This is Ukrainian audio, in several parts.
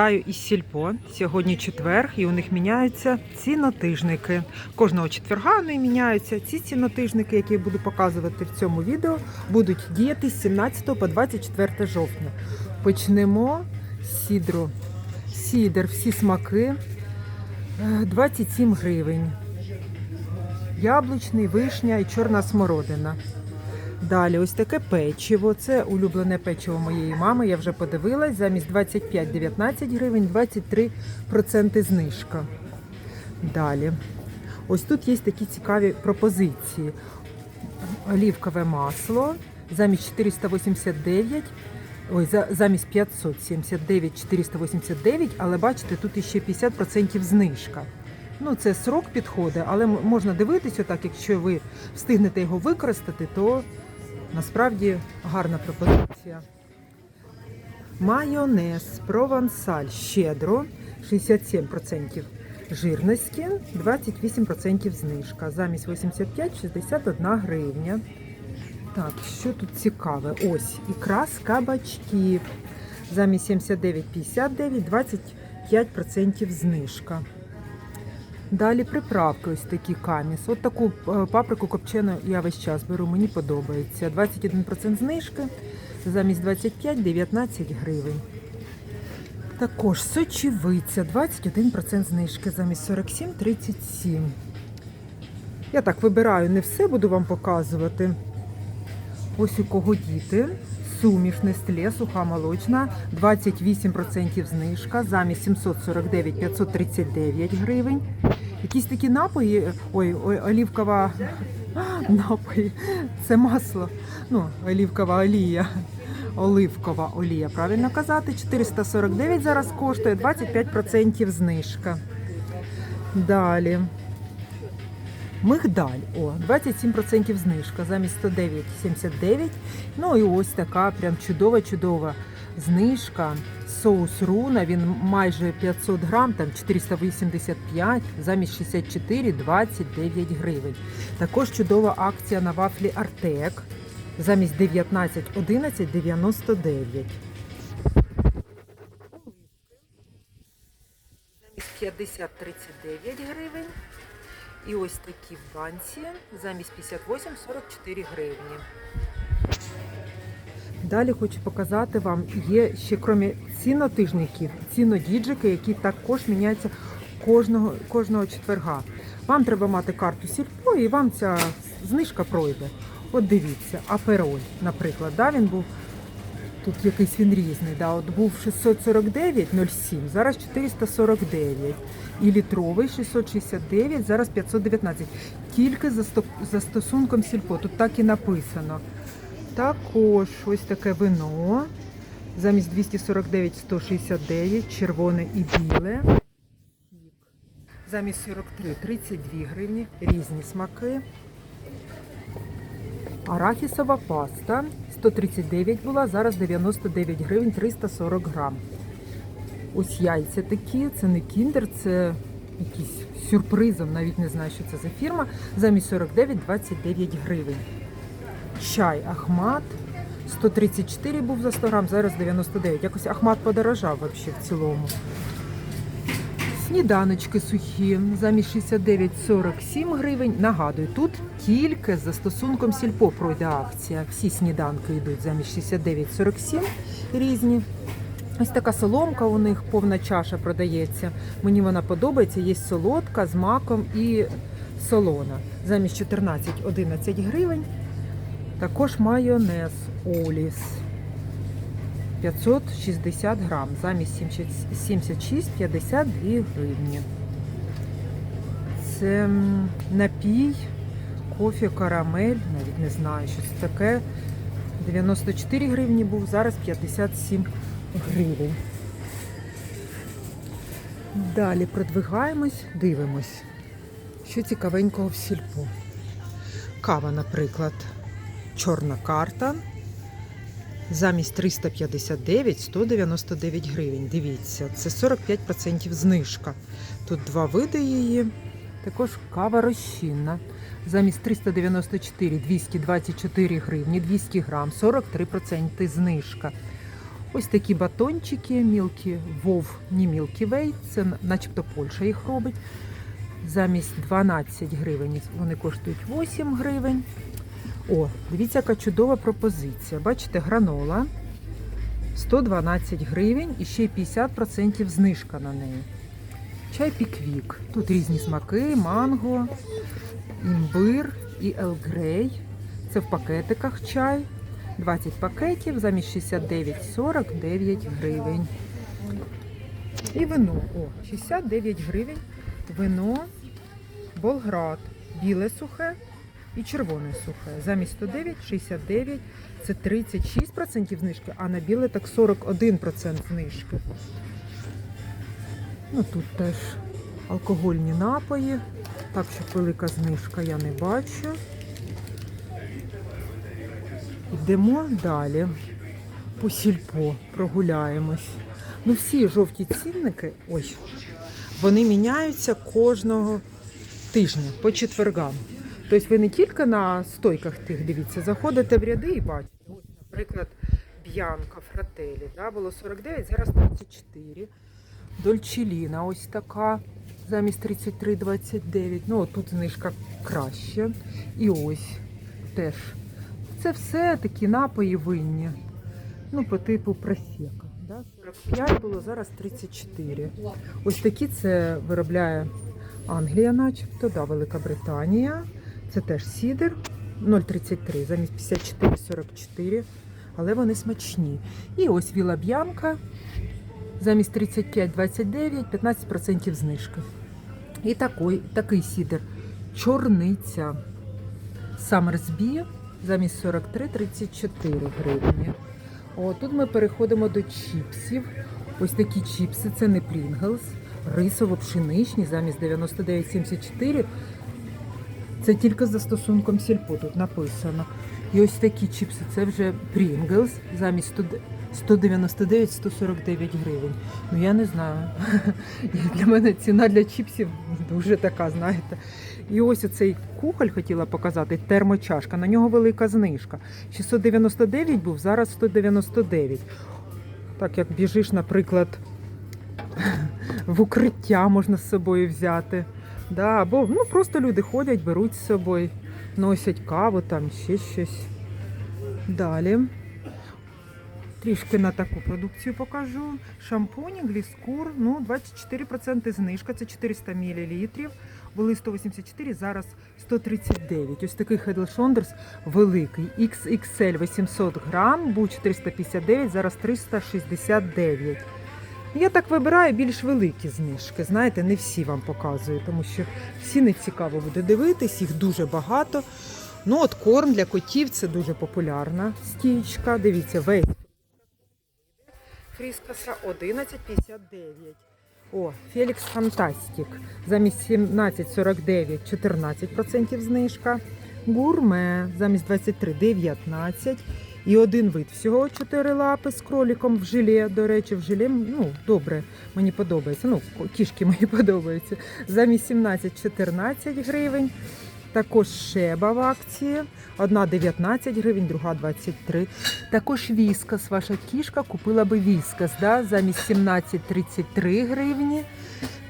Вітаю із Сільпо. Сьогодні четвер, і у них міняються цінотижники. Кожного четверга вони міняються. Ці цінотижники, які я буду показувати в цьому відео, будуть діяти з 17 по 24 жовтня. Почнемо з сідру. Сідр, всі смаки е, 27 гривень. Яблучний, вишня і чорна смородина. Далі, ось таке печиво. Це улюблене печиво моєї мами. Я вже подивилась. Замість 25-19 гривень, 23% знижка. Далі. Ось тут є такі цікаві пропозиції. Олівкове масло замість 489. Ой, за- замість 579 489, але бачите, тут іще 50% знижка. Ну, це срок підходить, але можна дивитися так, якщо ви встигнете його використати, то насправді гарна пропозиція. Майонез провансаль щедро 67% жирності, 28% знижка. Замість 85 61 гривня. Так, що тут цікаве? Ось ікра з кабачків. Замість 79,59 25% знижка. Далі приправки ось такі каміс. От таку е, паприку копчену я весь час беру, мені подобається. 21% знижки, замість 25 19 гривень. Також сочевиця, 21% знижки, замість 47 37. Я так вибираю, не все буду вам показувати. Ось у кого діти. Суміш Нестле, суха молочна, 28% знижка, замість 749 539 гривень. Якісь такі напої, ой, ой, олівкова напої, це масло, ну, олівкова олія, оливкова олія, правильно казати, 449 зараз коштує, 25% знижка. Далі. Мигдаль, о, 27% знижка, замість 109,79. Ну і ось така прям чудова-чудова знижка. Соус руна, він майже 500 грам, там 485, замість 64, 29 гривень. Також чудова акція на вафлі Артек, замість 19, 11, 99. 50, 39 гривень. І ось такі в банці замість 58 44 гривні. Далі хочу показати вам, є ще крім цінотижників, цінодіджики, які також міняються кожного, кожного четверга. Вам треба мати карту сільпо і вам ця знижка пройде. От дивіться, апероль, наприклад, да, він був тут якийсь він різний. Да, от був 649,07, зараз 449. І літровий 669, зараз 519. Тільки за, за стосунком сільпо. Тут так і написано. Також ось таке вино. Замість 249 169, червоне і біле. Замість 43 32 гривні, різні смаки. Арахісова паста 139 була, зараз 99 гривень 340 грам. Ось яйця такі, це не кіндер, це якийсь сюрпризом, навіть не знаю, що це за фірма. Замість 49 29 гривень. Чай Ахмат 134 був за 100 грам, зараз 99. Якось Ахмат подорожав взагалі в цілому. Сніданочки сухі, замість 69,47 гривень. Нагадую, тут тільки за стосунком сільпо пройде акція. Всі сніданки йдуть замість 69,47 різні. Ось така соломка у них повна чаша продається. Мені вона подобається. Є солодка з маком і солона. Замість 14-11 гривень. Також майонез Оліс. 560 грам, замість 76,52 гривні. Це напій, кофе, карамель, навіть не знаю, що це таке. 94 гривні був, зараз 57 гривень. Далі продвигаємось, дивимось, що цікавенького в сільпо. Кава, наприклад, чорна карта. Замість 359 199 гривень. Дивіться, це 45% знижка. Тут два види її. Також кава розчинна. Замість 394 224 гривні, 200 грам, 43% знижка. Ось такі батончики, мілкі вов, не Milky Way, це начебто Польща їх робить. Замість 12 гривень вони коштують 8 гривень. О, дивіться, яка чудова пропозиція. Бачите, гранола 112 гривень і ще й 50% знижка на неї. Чай піквік. Тут різні смаки, манго, імбир і елгрей. Це в пакетиках чай. 20 пакетів замість 69,49 гривень. І вино. О, 69 гривень. Вино Болград. Біле сухе і червоне сухе. Замість 109, 69. Це 36% знижки, а на біле так 41% знижки. Ну тут теж алкогольні напої. Так, щоб велика знижка я не бачу. Йдемо далі. По сільпо прогуляємось. Ну, всі жовті цінники, ой, вони міняються кожного тижня по четвергам. Тобто ви не тільки на стойках тих дивіться, заходите в ряди і бачите. Ось, наприклад, Б'янка Фрателі, да, було 49, зараз 34. Дольчеліна ось така, замість 33,29. Ну, тут знижка краще. І ось теж. Це все такі напої винні. Ну, по типу просека. Да? 45 було, зараз 34. Ось такі це виробляє Англія, начебто, да, Велика Британія. Це теж сідер 0,33, замість 54,44. Але вони смачні. І ось Віла Б'янка. Замість 35,29, 15% знижки. І такий, такий сідер. Чорниця. Самерсбі замість 43,34 гривні. Тут ми переходимо до чіпсів. Ось такі чіпси, це не Pringles, рисово-пшеничні замість 99,74. Це тільки з застосунком сільпо тут написано. І ось такі чіпси, це вже Pringles замість 199-149 гривень. Ну я не знаю. Для мене ціна для чіпсів дуже така, знаєте. І ось оцей кухоль хотіла показати, термочашка. На нього велика знижка. 699 був, зараз 199. Так як біжиш, наприклад, в укриття можна з собою взяти. Да, або ну, просто люди ходять, беруть з собою, носять каву, там ще щось. Далі. Трішки на таку продукцію покажу. Шампуні, гліскур, ну 24% знижка, це 400 мл. Були 184, зараз 139. Ось такий Head Shoulders великий. XXL 800 грам, був 459, зараз 369. Я так вибираю більш великі знижки. Знаєте, не всі вам показую, тому що всі не цікаво буде дивитись, їх дуже багато. Ну, от корм для котів це дуже популярна стічка. Дивіться, весь Фріскаса 11,59. О, Фелікс Фантастик. Замість 17,49 14% знижка. Гурме замість 23,19. І один вид всього 4 лапи з кроликом в желе. До речі, в желе, ну, добре, мені подобається. Ну, кішки мені подобаються. Замість 17-14 гривень. Також шеба в акції. Одна 19 гривень, друга 23. Також віскас. Ваша кішка купила би віскас, да? замість 17,33 гривні.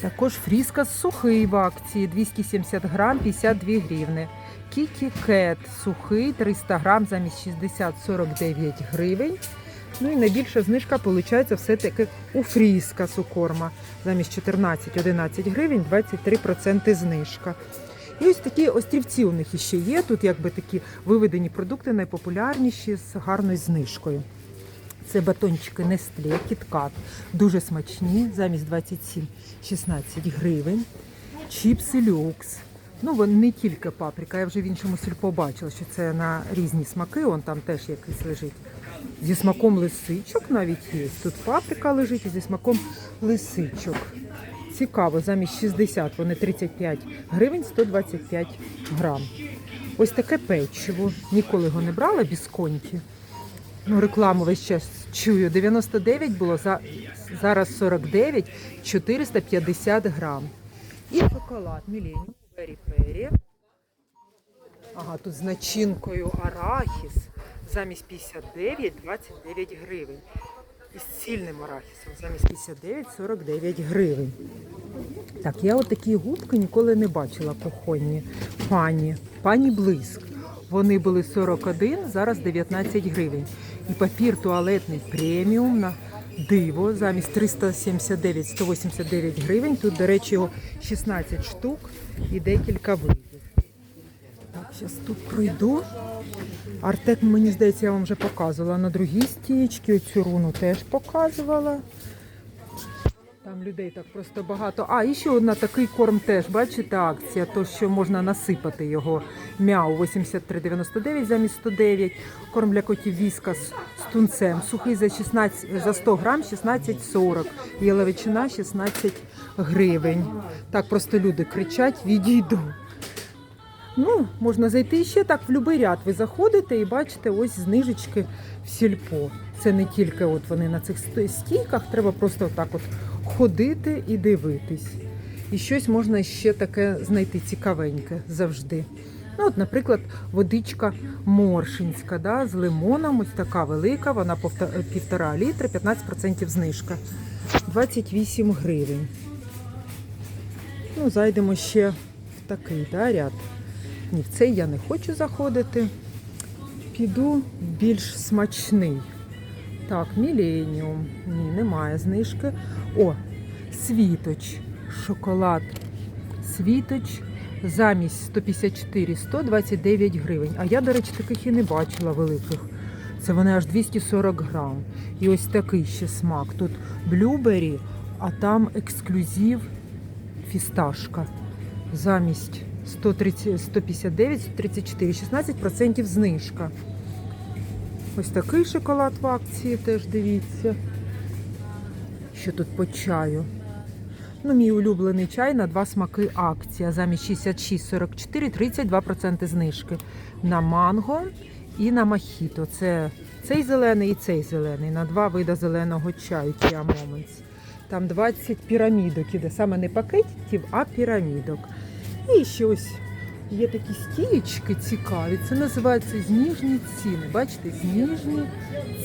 Також фріскас сухий в акції 270 грам 52 гривни. Кікі Кет сухий 300 грам замість 60-49 гривень. Ну і найбільша знижка виходить все-таки у фріскасу корма. Замість 14-11 гривень 23% знижка. І ось такі острівці у них іще є. Тут якби такі виведені продукти найпопулярніші з гарною знижкою. Це батончики Nestlé, KitKat, дуже смачні, замість 27-16 гривень. Чіпси люкс. Ну, не тільки паприка, я вже в іншому сільпо бачила, що це на різні смаки, он там теж якийсь лежить. Зі смаком лисичок навіть є. Тут паприка лежить і зі смаком лисичок. Цікаво, замість 60 вони 35 гривень 125 грам. Ось таке печиво. Ніколи його не брала, бісконті. Ну, рекламу весь час чую. 99 було, за, зараз 49, 450 грам. І шоколад Millennium Peri. Ага, тут з начинкою арахіс. Замість 59, 29 гривень. із цільним арахісом. Замість 59-49 гривень. Так, я от такі губки ніколи не бачила кухонні. Пані, пані блиск. Вони були 41, зараз 19 гривень. І папір туалетний преміум на диво замість 379-189 гривень. Тут, до речі, його 16 штук і декілька видів. Так, зараз тут пройду. Артек, мені здається, я вам вже показувала на другій стічці. Оцю руну теж показувала. Там людей так просто багато. А, і ще одна такий корм теж, бачите, акція, то що можна насипати його. Мяу 83,99 замість 109. Корм для котів віска з, тунцем. Сухий за 16, за 100 грам 16,40. Єловичина 16 гривень. Так просто люди кричать, відійду. Ну, можна зайти ще так в будь-який ряд. Ви заходите і бачите ось знижечки в сільпо. Це не тільки от вони на цих стійках, треба просто так от ходити і дивитись. І щось можна ще таке знайти цікавеньке завжди. Ну, от, наприклад, водичка моршинська, да, з лимоном, ось така велика, вона повта- півтора літра, 15% знижка. 28 гривень. Ну, зайдемо ще в такий да, ряд. Ні, в цей я не хочу заходити. Піду більш смачний. Так, Міленіум. Ні, немає знижки. О, світоч. Шоколад. Світоч замість 154 129 гривень. А я, до речі, таких і не бачила великих. Це вони аж 240 грам. І ось такий ще смак. Тут блюбері, а там ексклюзив фісташка. Замість 130, 159, 134, 16% знижка. Ось такий шоколад в акції теж дивіться. Що тут по чаю? Ну, мій улюблений чай на два смаки акція. Замість 66,44, 32% знижки. На манго і на мохіто. Це цей зелений і цей зелений. На два вида зеленого чаю. Kia Moments. Там 20 пірамідок іде. Саме не пакетів, а пірамідок. І ще ось є такі стієчки цікаві. Це називається зніжні ціни. Бачите, зніжні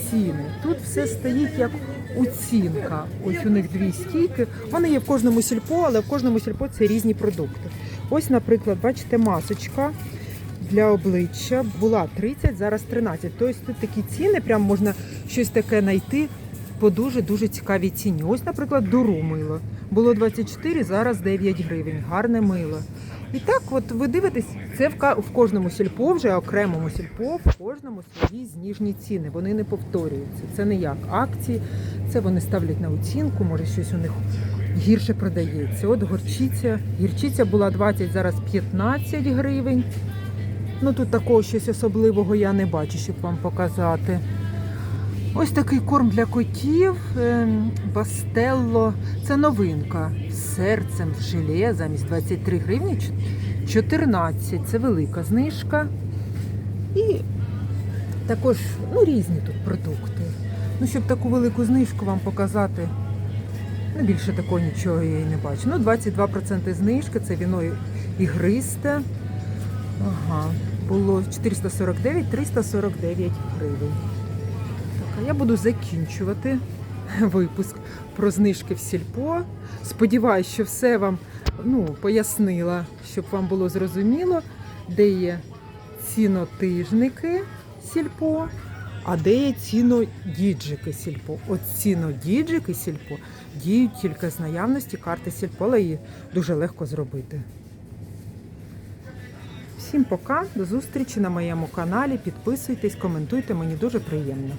ціни. Тут все стоїть як оцінка. Ось у них дві стійки. Вони є в кожному сільпо, але в кожному сільпо це різні продукти. Ось, наприклад, бачите, масочка для обличчя була 30, зараз 13. Тобто тут такі ціни, прям можна щось таке знайти по дуже-дуже цікавій ціні. Ось, наприклад, дуру мило. Було 24, зараз 9 гривень. Гарне мило. І так, от ви дивитесь, це в, кожному сільпо, вже окремому сільпо, в кожному свої зніжні ціни. Вони не повторюються. Це не як акції, це вони ставлять на оцінку, може щось у них гірше продається. От горчиця. Гірчиця була 20, зараз 15 гривень. Ну тут такого щось особливого я не бачу, щоб вам показати. Ось такий корм для котів. ем, Бастелло. Це новинка. З серцем в желе замість 23 гривні 14. Це велика знижка. І також ну, різні тут продукти. Ну, щоб таку велику знижку вам показати. Ну, більше такого нічого я і не бачу. Ну, 22% знижки, це віно ігристе. Ага, було 449, 349 гривень. А я буду закінчувати випуск про знижки в сільпо. Сподіваюсь, що все вам ну, пояснила, щоб вам було зрозуміло, де є цінотижники сільпо, а де є цінодіджики сільпо. От цінодіджики сільпо діють тільки з наявності карти сільпо, але її дуже легко зробити. Всім пока, до зустрічі на моєму каналі. Підписуйтесь, коментуйте, мені дуже приємно.